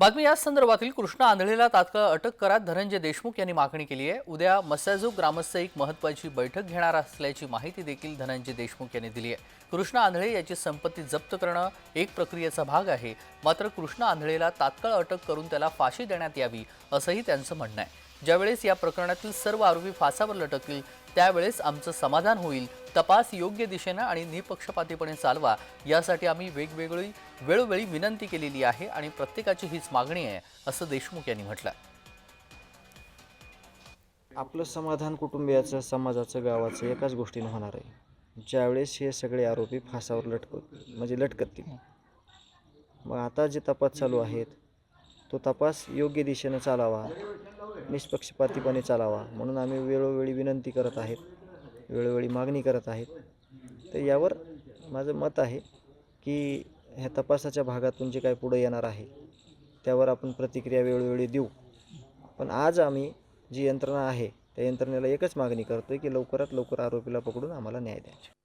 बातमी याच संदर्भातील कृष्णा आंधळेला तात्काळ अटक करा. धनंजय देशमुख यांनी मागणी केली आहे. उद्या मसाजूक ग्रामस्थ एक महत्वाची बैठक घेणार असल्याची माहिती देखील धनंजय देशमुख यांनी दिली आहे. कृष्णा आंधळे याची संपत्ती जप्त करणं एक प्रक्रियेचा भाग आहे. मात्र कृष्णा आंधळेला तात्काळ अटक करून त्याला फाशी देण्यात यावी असंही त्यांचं म्हणणं आहे. ज्यावेळेस या प्रकरणातील सर्व आरोपी फासावर लटकतील त्यावेळेस आमचं समाधान होईल. तपास योग्य दिशेनं आणि निपक्षपातीपणे चालवा. यासाठी आम्ही वेगवेगळी वेळोवेळी विनंती केलेली आहे आणि प्रत्येकाची हीच मागणी आहे असं देशमुख यांनी म्हटलं आपलं समाधान कुटुंबियाचं समाजाचं गावाचं एकाच गोष्टीनं होणार आहे. ज्यावेळेस हे सगळे आरोपी फासावर लटक म्हणजे लटकतील. मग आता जे तपास चालू आहेत तो तपास योग्य दिशेनं चालावा निष्पक्षपातीपणे चालावा म्हणून आम्ही वेळोवेळी विनंती करत आहेत वेळोवेळी मागणी करत आहेत. तर यावर माझं मत आहे की ह्या तपासाच्या भागातून जे काय पुढे येणार आहे त्यावर आपण प्रतिक्रिया वेळोवेळी देऊ. पण आज आम्ही जी यंत्रणा आहे त्या यंत्रणेला एकच मागणी करतोय की लवकरात लवकर आरोपीला पकडून आम्हाला न्याय द्यायचा.